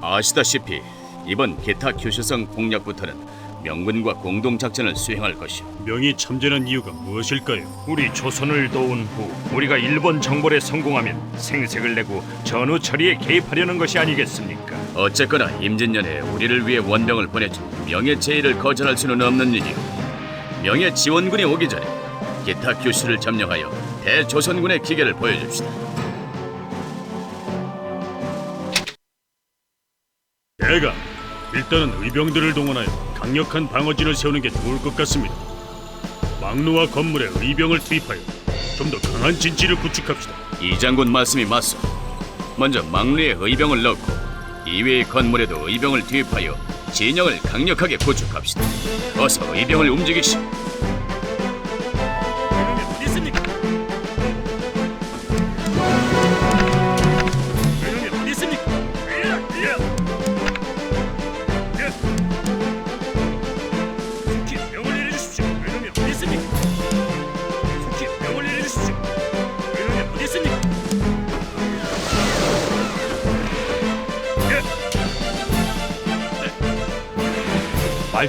아시다시피 이번 게타 교수성 공략부터는 명군과 공동 작전을 수행할 것이오. 명이 참전한 이유가 무엇일까요? 우리 조선을 도운 후 우리가 일본 정벌에 성공하면 생색을 내고 전후 처리에 개입하려는 것이 아니겠습니까? 어쨌거나 임진년에 우리를 위해 원병을 보내준 명예 제의를 거절할 수는 없는 일이오. 명예 지원군이 오기 전에 게타 교수를 점령하여 대조선군의 기계를 보여줍시다. 일단은 의병들을 동원하여 강력한 방어진을 세우는 게 좋을 것 같습니다. 막루와 건물에 의병을 투입하여 좀 더 강한 진지를 구축합시다. 이 장군 말씀이 맞소. 먼저 막루에 의병을 넣고 이외의 건물에도 의병을 투입하여 진영을 강력하게 구축합시다. 어서 의병을 움직이시오.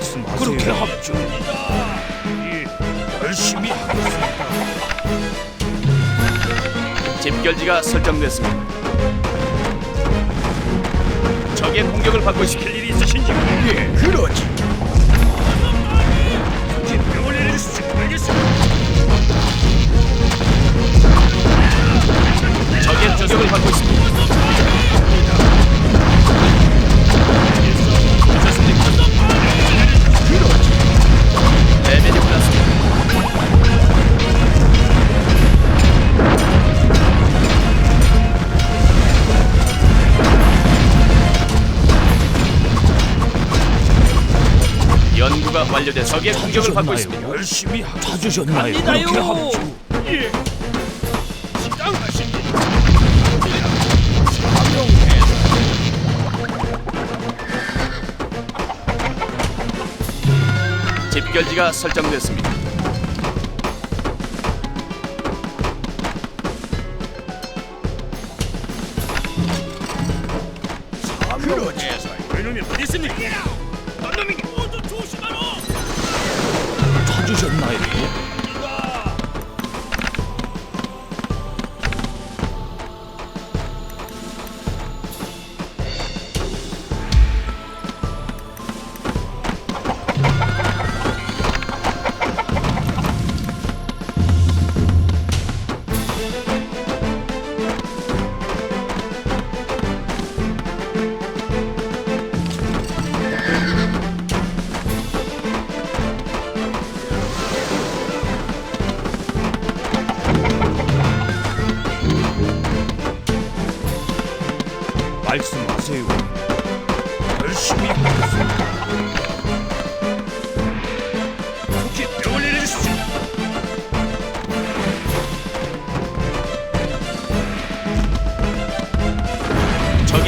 말씀 하세요. 그렇게 합죠. 예. 열심히 하겠습니다. 집결지가 설정됐습니다. 적의 공격을 받고. 할 일이 있으신지 예, 그러지. 명을. 알겠습니다. 적의 공격을 받고 있습니다. 연구가 완료돼 적의 공격을 받고 있습니다. 열심히 하- 찾으셨나요? 그렇게 합죠. 예. 집결지가 설정됐습니다.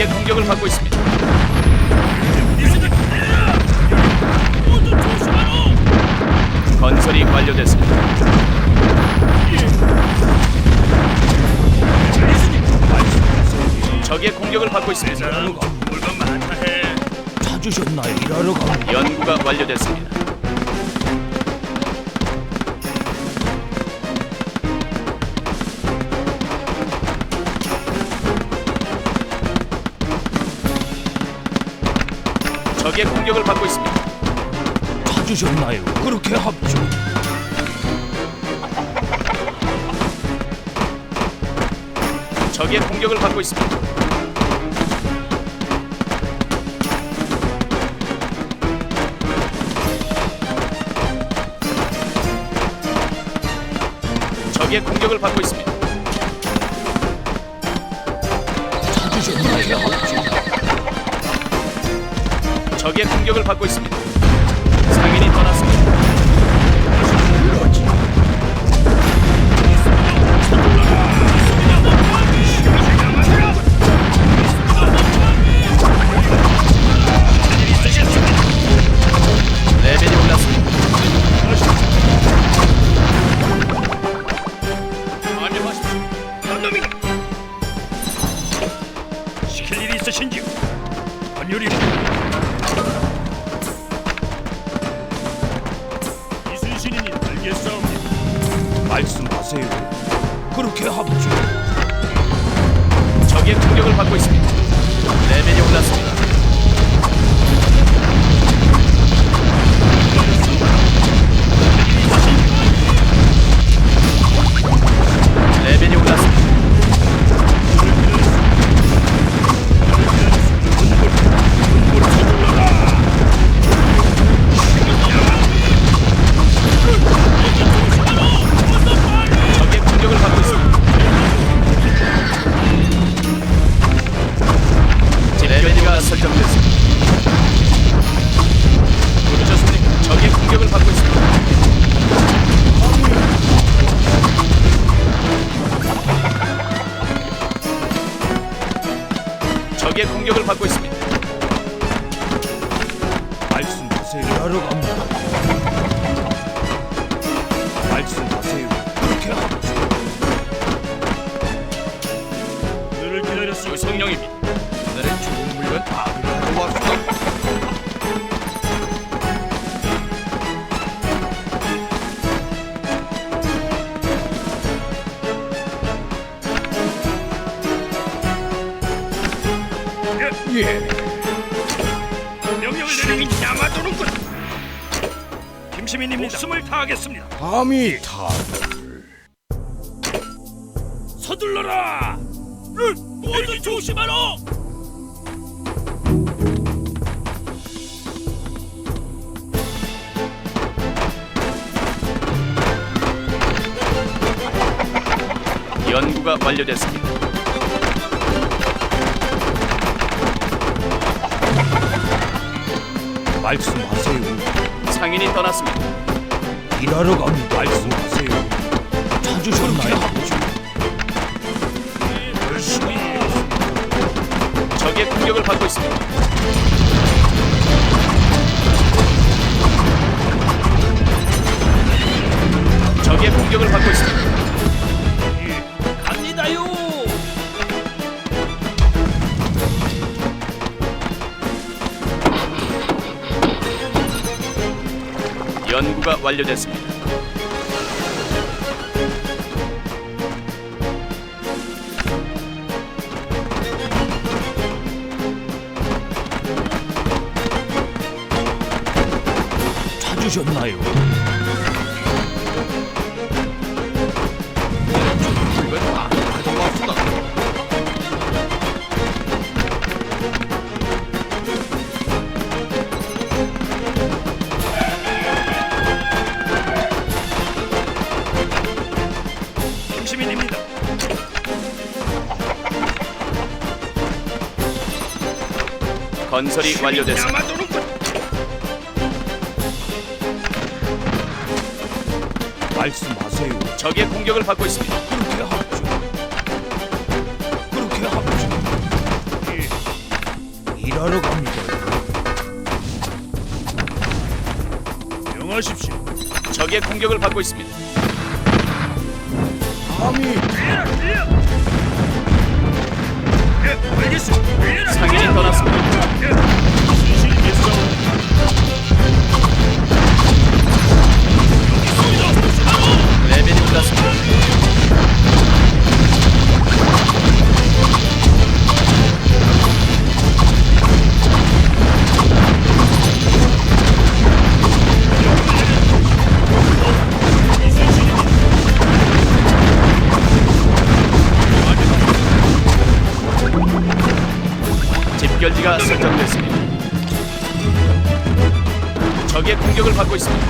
적의 공격을 받고 있습니다. 건설이 완료됐습니다. 적의 공격을 받고 있습니다. 찾으셨나요? 일하러. 연구가 완료됐습니다. 적의 공격을 받고 있습니다. 찾으셨나요? 그렇게 합죠. 적의 공격을 받고 있습니다. 적의 공격을 받고 있습니다. 적의 공격을 받고 있습니다. 기다렸습니다. 유성령입니다. 오늘은 좋은 물건 다 가지고 왔습니다. 예. 명령을 내리는 야마도는군. 김시민입니다. 목숨을 다하겠습니다. 감히 다. 연구가 완료됐습니다. 말씀하세요. 상인이 떠났습니다. 일하러 갑니다. 말씀하세요. 찾으셨나요? 열심히. 적의 공격을 받고 있습니다. 적의 공격을 받고 있습니다. 연구가 완료됐습니다. 찾으셨나요? 건설이 완료됐습니다. 말씀하세요. 적의 공격을 받고 있습니다. 그렇게 합주. 그렇게 합주. 일하러 갑니다. 명하십시오. 적의 공격을 받고 있습니다. 감히 예. 상인이 떠났습니다. 레벨이 올랐습니다. 올랐습니다. 적의 공격을 받고 있습니다.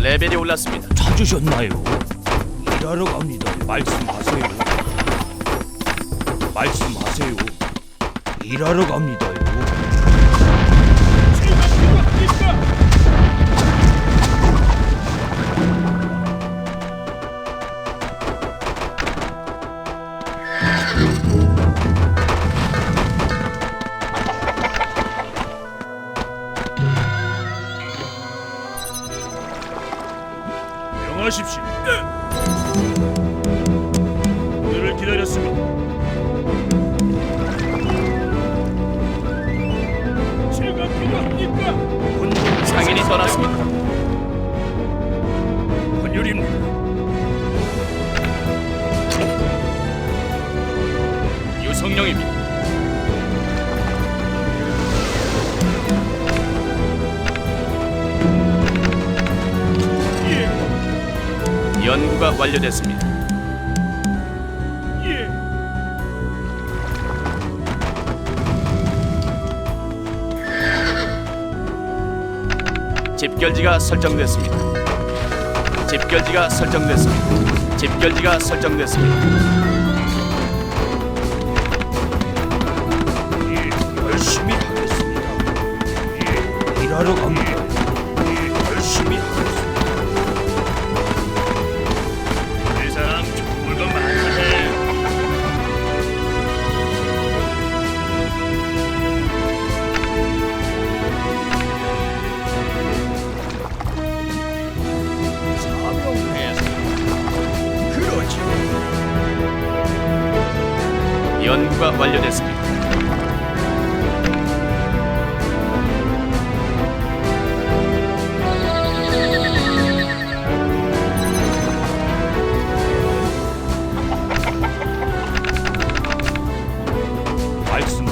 레벨이 올랐습니다. 찾으셨나요? 일하러 갑니다. 말씀하세요. 말씀하세요. 일하러 갑니다요. 상인이 떠났습니다. 헌율입니다. 유성룡입니다. 예, 연구가 완료됐습니다. 집결지가 설정됐습니다. 집결지가 설정됐습니다. 집결지가 설정됐습니다. 예, 열심히 하겠습니다. 예, 일하러 갑니다. 연구가 완료됐습니다. 말씀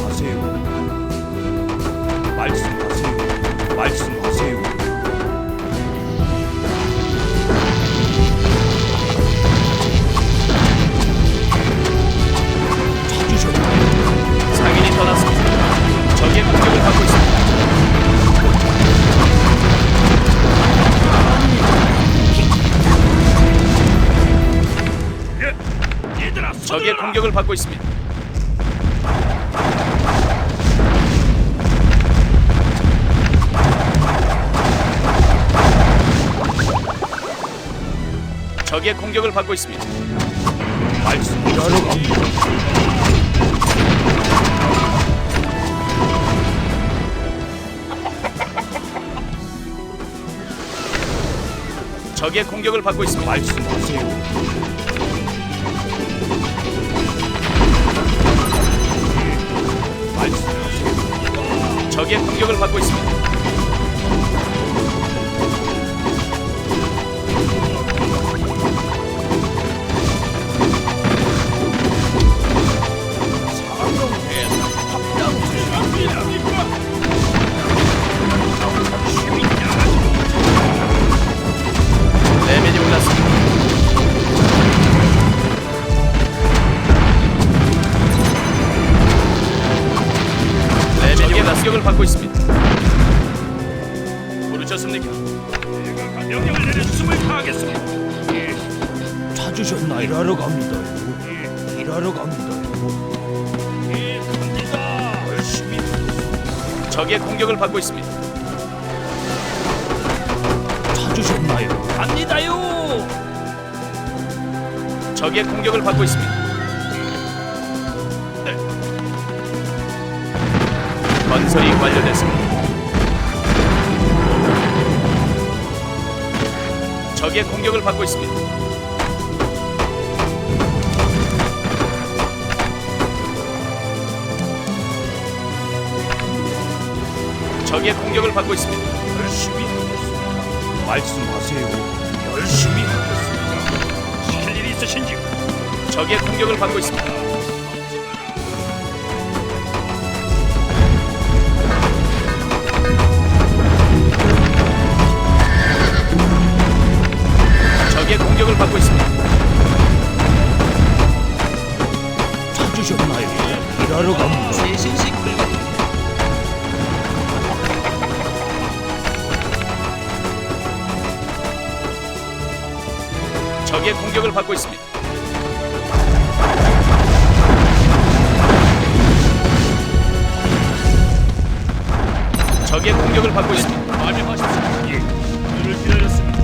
공격을 받고 있습니다. 적의 공격을 받고 있습니다. 말씀. 적의 공격을 받고 있습니다. 말씀하세요. 적의 공격을 받고 있습니다. 공격을 받고 있습니다. 찾으셨나요? 갑니다요. 적의 공격을 받고 있습니다. 네. 건설이 완료됐습니다. 적의 공격을 받고 있습니다. 적의 공격을 받고 있습니다. 열심히 하겠습니다. 말씀하세요. 열심히 하겠습니다. 시킬 일이 있으신지 적의 공격을 받고 있습니다. 적의 공격을 받고 있습니다. 찾으셨나요? 일하러 갑니다. 적의 공격을 받고 있습니다. 적의 공격을 받고 있습니다. 말씀하십시오. 예, 오늘을 기다렸습니다.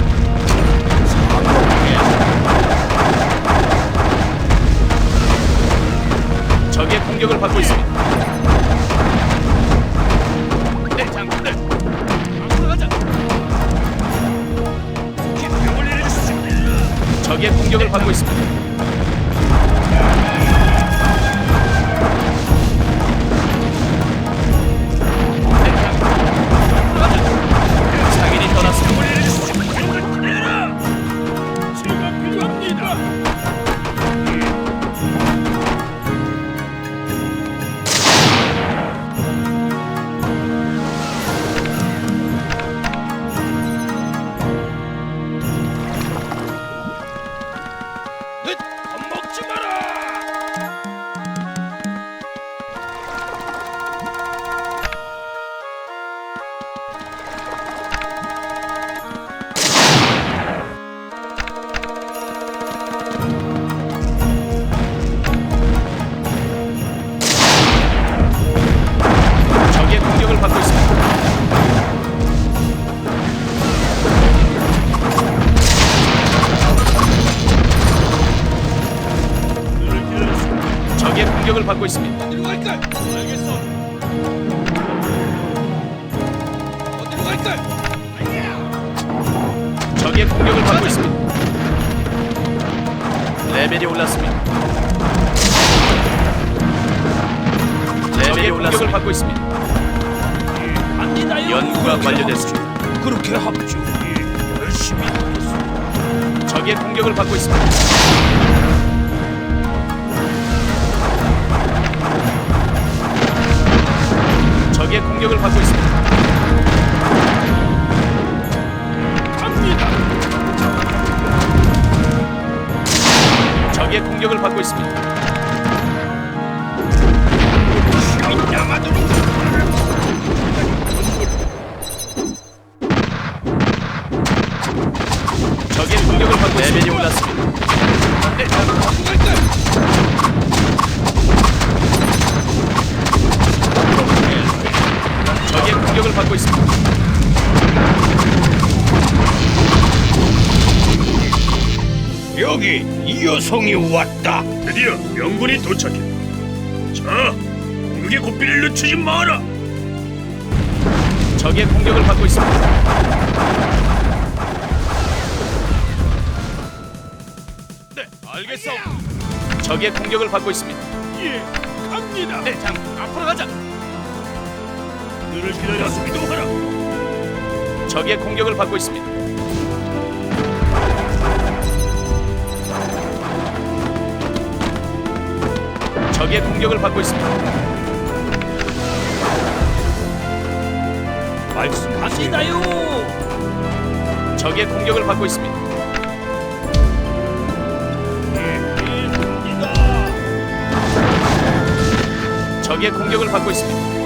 적의 공격을 받고 있습니다. 적의 공격을 받고 있습니다. 받고 있습니다. 어디로 갈까? 알겠어. 어디로 갈까? 적의 공격을 받고 있습니다. 레벨이 올랐습니다. 레벨이 공격을 받고 있습니다. 갑니다요. 연구가 완료됐습니다. 그렇게 합주. 열심히 하겠습니다. 적의 공격을 받고 있습니다. 적의 공격을 받고 있습니다. 갑니다. 적의 공격을 받고 있습니다. 적의 공격을 받고 레벨이 올랐습니다. 공격을 받고 있습니다. 여기 이 여성이 왔다. 드디어 명군이 도착했다. 자, 공격의 고삐를 늦추지 마라. 적의 공격을 받고 있습니다. 네, 알겠어. 적의 공격을 받고 있습니다. 예, 갑니다. 네, 장 앞으로 가자. 너를 기다렸어. 이동하라. 적의 공격을 받고 있습니다. 적의 공격을 받고 있습니다. 말씀하시나요? 적의 공격을 받고 있습니다. 적의 공격을 받고 있습니다.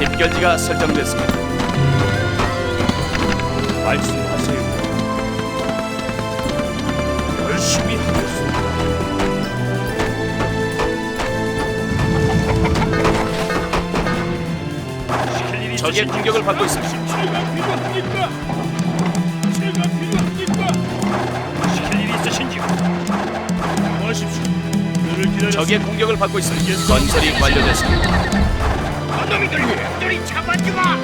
집결지가 설정됐습니다. 말씀하세요. 열심히 하겠습니다. 적의 공격을 받고 있습니다. 제가 필요합니까? 제가 필요합니까? 시킬 일이 있으신지요? 하십시오. 너를 기다렸어. 적의 공격을 받고 있습니다. 건설이 완료됐습니다. 놈이들, 너희 잡아지 마.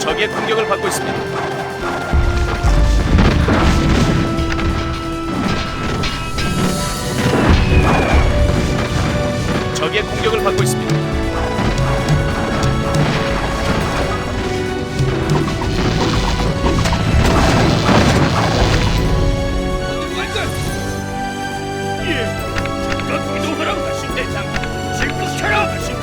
적의 공격을 받고 있습니다. 적의 공격을 받고 있습니다. 예. 너 이동하라. 네, 장 Signals turn off!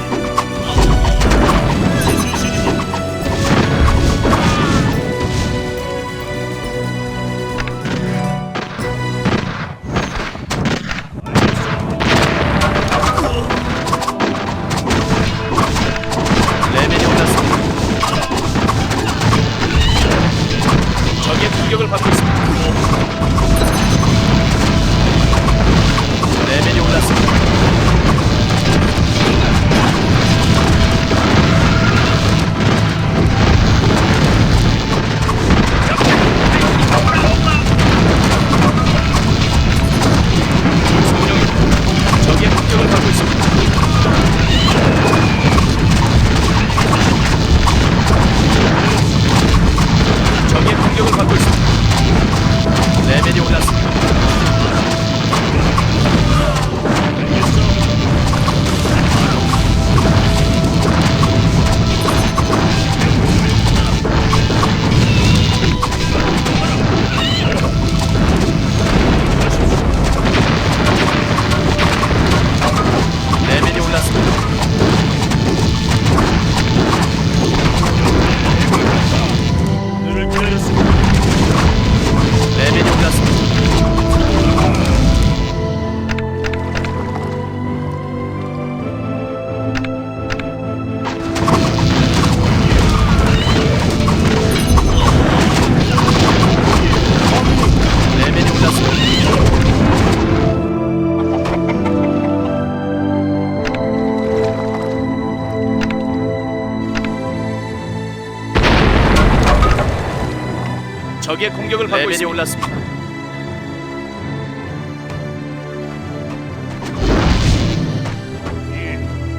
적의 공격을 받고 레벨이 있습니다. 올랐습니다.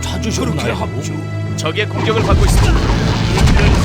찾으셨나요? 적의 공격을 받고 있습니다.